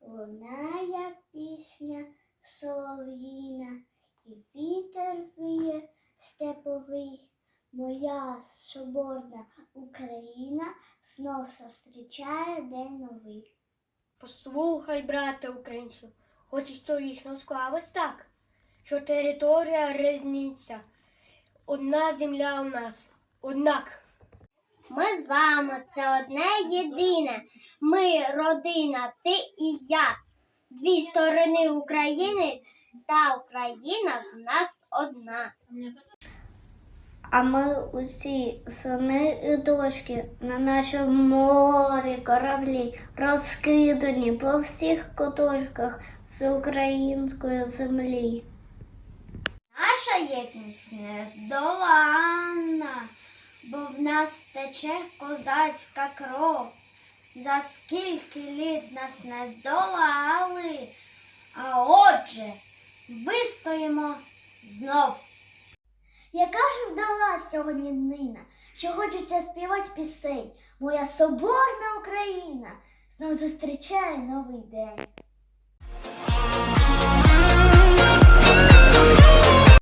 Лунає пісня солов'їна, і вітер віє степовий. Моя соборна Україна знов зустрічає день новий. Послухай, брате українцю, хоч історично склалось так, що територія різниця. Одна земля у нас. Однак Ми з вами це одне єдине. Ми родина, ти і я. Дві сторони України та Україна в нас одна. А ми усі сини і дочки на нашому морі кораблі розкидані по всіх куточках всеукраїнської землі. Наша єдність нездоланна, бо в нас тече козацька кров. За скільки літ нас не здолали, а отже, вистоїмо знов. Яка ж вдалась сьогодні днина, що хочеться співати пісень. Моя соборна Україна знов зустрічає новий день.